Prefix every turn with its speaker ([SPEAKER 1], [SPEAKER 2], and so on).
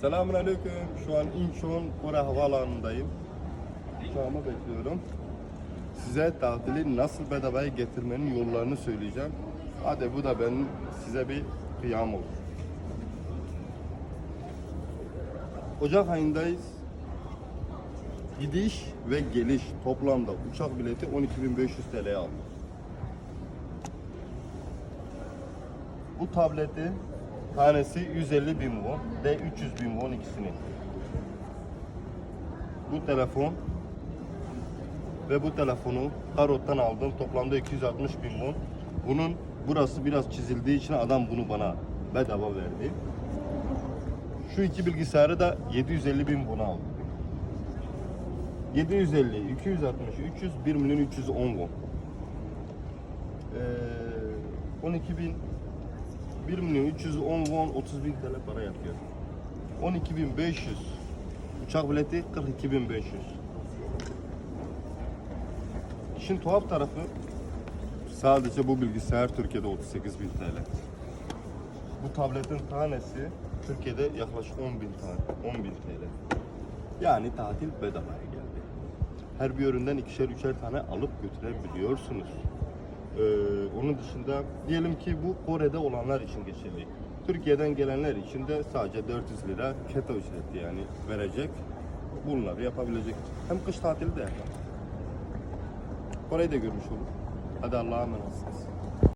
[SPEAKER 1] Selamun Aleyküm. Şu an Incheon Kore Havaalanı'ndayım. Uçağımı bekliyorum. Size tatili nasıl bedavaya getirmenin yollarını söyleyeceğim. Hadi bu da benim size bir kıyam olur. Ocak ayındayız. Gidiş ve geliş toplamda uçak bileti 12.500 TL'ye aldım. Bu tableti tanesi 150 bin won ve 300 bin won ikisini. Bu telefon ve bu telefonu Karot'tan aldım. Toplamda 260 bin won. Bunun burası biraz çizildiği için adam bunu bana bedava verdi. Şu iki bilgisayarı da 750 bin won aldım. 750, 260, 300, 1 milyon 310 won. Ee, 12 bin 1 milyon 310 won 30 bin TL para yapıyor. 12.500 uçak bileti 42.500. İşin tuhaf tarafı sadece bu bilgisayar Türkiye'de 38 bin TL. Bu tabletin tanesi Türkiye'de yaklaşık 10 bin tane, 10 bin TL. Yani tatil bedavaya geldi. Her bir üründen ikişer üçer tane alıp götürebiliyorsunuz. Ee, onun dışında diyelim ki bu Kore'de olanlar için geçerli. Türkiye'den gelenler için de sadece 400 lira keto ücreti yani verecek. Bunları yapabilecek. Hem kış tatili de yapar. Kore'yi de görmüş olur. Hadi Allah'a emanetsiniz.